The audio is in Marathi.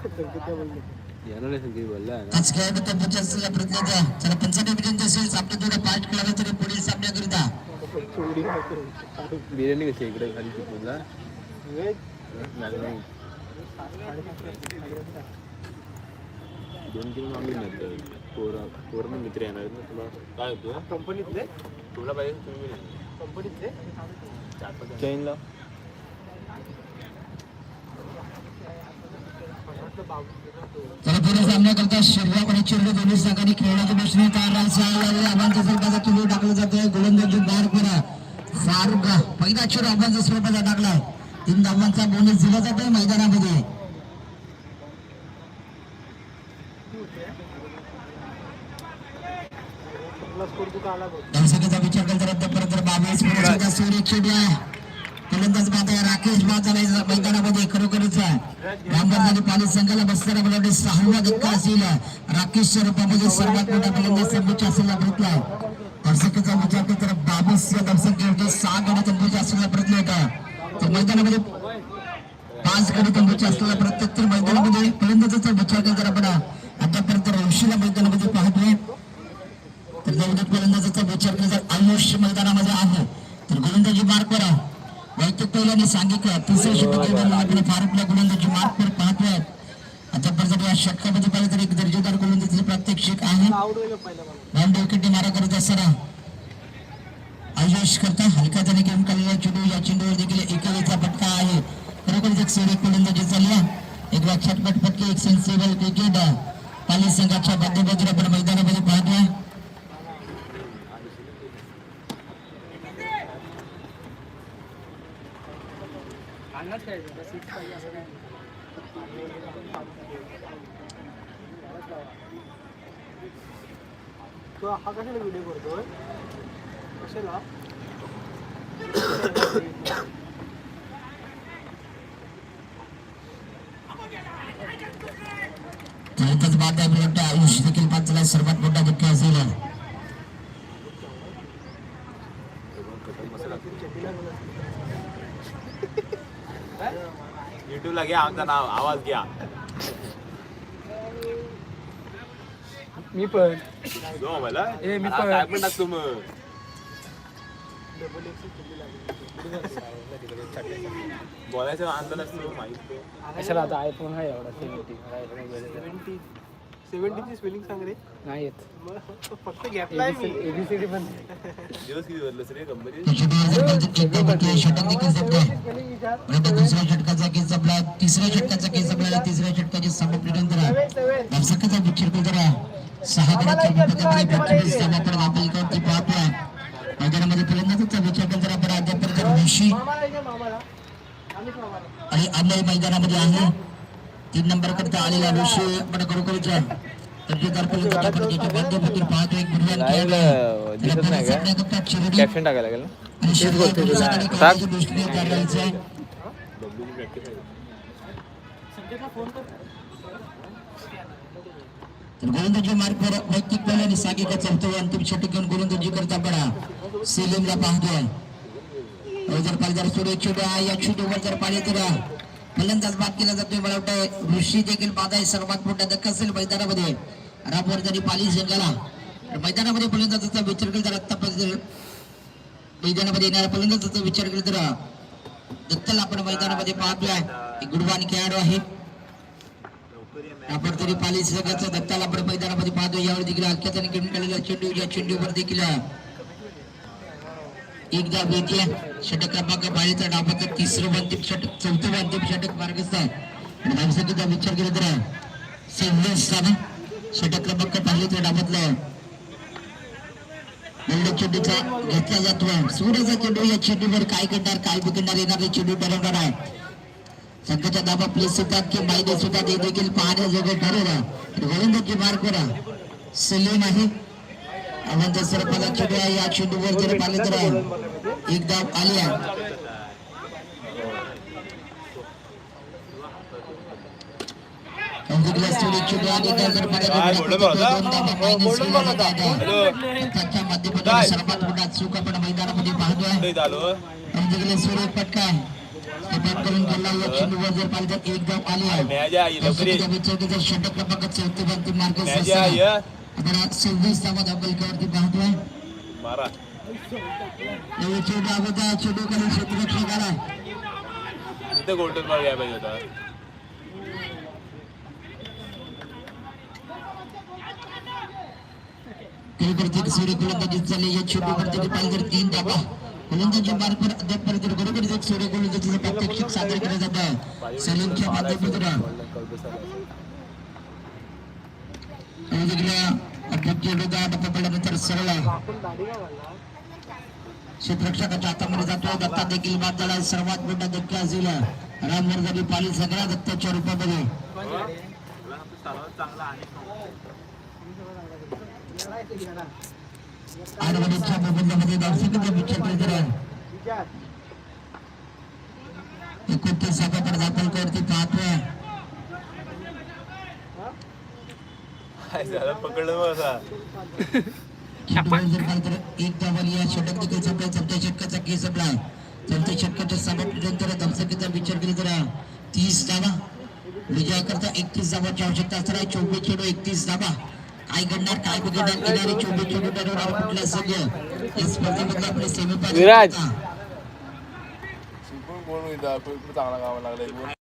येणार नाही संकेत बोलला ना आज खेळाडू तंबूच्या असलेला प्रयत्न द्या चला पंचायत डिव्हिजन तसेच आपल्या थोडं पाठ खेळावे तरी पुढील सामन्याकरिता बिर्याणी कशी आहे इकडे खाली चिपळूणला नाही. दोन किलो मागणी नाही पोरं पोरं मित्र येणार आहेत ना तुला काय होतं कंपनीतले तुला पाहिजे तुम्ही नाही कंपनीतले चार पाच चैनला चला सामना करता शिरवा आणि चिरडू दोन्ही संघांनी खेळण्याची मिश्रण तयार राहायचं आव्हानच्या स्वरूपाचा चुलू टाकलं जातोय. गोलंदाजी बाहेर करा फारुक पहिला चेंडू आव्हानच्या स्वरूपाचा टाकलाय. तीन धावांचा बोनस दिला जातोय मैदानामध्ये. दर्शकाचा विचार करता तर बावीस सूर्य चेंडू आहे. फलंदाज बाद राकेश बाद झालाय मैदानामध्ये खरोखरच रामबंधारी पाणी संघाला बसताना मला वाटतं सहावा धक्का असेल. राकेशच्या रूपामध्ये सर्वात मोठा फलंदाज तंबूच्या असलेला प्रयत्न दर्शकाचा विचार केला तर बावीस या दर्शक खेळतो सहा गडी तंबूच्या असलेला प्रयत्न होता तर मैदानामध्ये पाच गडी तंबूच्या असलेला प्रत्येक तर मैदानामध्ये फलंदाजाचा विचार केला आपण आतापर्यंत रौशीला मैदानामध्ये पाहतोय. तर जवळजवळ गोलंदाजाचा विचार केला आयुष्य मैदानामध्ये आहे. तर गोलंदाजी मार्ग पहिल्याने सांगितलं तिसऱ्या षटकात आपण फारुकला गोलंदाजी मार्कवर पाहतोय आतापर्यंत या षटकामध्ये पाहिलं तर एक दर्जेदार गोलंदाजीचे प्रात्यक्षिक आहे आवडलं पहिला मला राऊंड विकेट मारा करत असताना आयुष करता हलका त्याने घेऊन काढलेला चेंडू या चेंडूवर देखील एकेरीचा फटका आहे खरोखरच एक सेरिक गोलंदाजी चालली एक छटपट फटके एक सेन्सिबल क्रिकेट पाली संघाच्या बाजूबाजूला आपण मैदानामध्ये पाहतोय अंगात पाहिजे असं नाही तो हा कशाला व्हिडिओ करतोय कशाला त्यानंतर बाद आहे मला देखील पाचला सर्वात मोठा धक्का असेल. युट्यूबला घ्या आमचं नाव आवाज घ्या. मी पण. जो मला? ए, मी पण- काय पण टाकतो मग. डबल एक्स बोलायचं नसतो माहिती कशाला आता आयफोन आहे एवढा सेव्हन्टी सेव्हन्टीची स्पेलिंग सांग रे. नाही येत. मग फक्त मी एबीसीडी पण दिवस किती रे आता दुसऱ्या षटकाचा केस जपला तिसऱ्या षटकाचा केस जपला तिसऱ्या षटकाची समाप्तीनंतर सेवन सेवन दर्शकाचा विचार जरा सहा बत्तीस धावा आपण पाहतोय मैदानामध्ये फलंदाजाचा विचार केला तर आपण अद्यापर्यंत आणि अन्याय मैदानामध्ये आहे. तीन नंबर करता आलेला ऋषी आपण चिरडी कॅप्शन टाकायला लागेल आणि गोलंदाजी मार्गवर वैयक्तिक पहिल्याने सागिका चौथं अंतिम षटक घेऊन गोलंदाजी करता पडा. सेलिमला पाहतोय. जर पाहिजे चेंडू आहे. या चेंडूवर जर पाहिजे तर फलंदाज बाद केला जातोय मला वाटतं ऋषी देखील बाद आहे सर्वात मोठा धक्का असेल मैदानामध्ये राबवर पाली संघाला मैदानामध्ये फलंदाजाचा विचार केला तर आतापर्यंत मैदानामध्ये येणाऱ्या फलंदाजाचा विचार केला तर दत्तल आपण मैदानामध्ये पाहतोय. एक गुडवान खेळाडू आहे. आपण तरी पाली संघाचा दत्ताला आपण मैदानामध्ये पाहतोय. यावर देखील हलक्यात घेऊन काढलेला चेंडू या चेंडूवर देखील एकदा भेटल्या षटक क्रमांक बाळीचा डाबाचं तिसरं अंतिम षटक चौथं अंतिम षटक मार्गस्थ आहे. धावसंख्येचा विचार केला तर सव्वीस स्थान षटक क्रमांक पहिल्याच्या डाबातलं चेंडूचा घेतला जातो. सूर्याचा चेंडू या चेंडूवर काय करणार काय बिघडणार येणार चेंडू ठरवणार आहे. संघाच्या दाबा प्लेस होतात की माहिती सुद्धा ते देखील पाहण्याजोगे ठरवलं गोलंदाजी करा सलीम आहे. अवंत सरपाला आहे? या चेंडूवर जर पाहिले तर एक धाव आली आहे? सर्वात मोठा चूक आपण मैदानामध्ये पाहतोय. सूर्य पटका बॅट करून गेला. या चेंडूवर जर पाहिलं तर एक धाव आली आहे. विचारते षटक क्रमांक चौथी मार्ग. आता सव्वीस धावा धावपलकावरती पाहतोय. मारा या चेंडू अगोदर चेंडू खाली क्षेत्ररक्षक आला इथं गोल्डन बॉल घ्यायला पाहिजे होता. तिरुपती सूर्य गोलंदाजी चालली या तर तीन धावा. गोलंदाजी बरोबर सूर्य गोलंदाजीचं प्रात्यक्षिक सादर केलं जातं. सलीमच्या माध्यमातून पडल्यानंतर सरळ क्षेत्ररक्षकाच्या हातामध्ये जातो दत्ता देखील बाद झाला सर्वात मोठा धक्का असेल रामवर्धानी पाली सगळ्या दत्ताच्या रूपामध्ये आडवडीच्या मोबदल्यामध्ये दर्शकांचा विचार केला तर एकोणतीस सभापती दाखल करते पाहतोय काय झालं? पकडलं मग असा जर एक धावल या षटक देखील संपला. चौथ्या षटकाचा केस संपला. चौथ्या षटकाच्या समाप्तीनंतर धमसकीचा विचार केला तर तीस धावा. विजयाकरता एकतीस धावाची आवश्यकता असणार आहे चोवीस चेडू एकतीस धावा. काय घडणार? काय बिघडणार चोवीस चेडू ठरवणार? कुठल्या संघ? या स्पर्धेमध्ये आपले सेमीफायनल विराज. चांगला गावा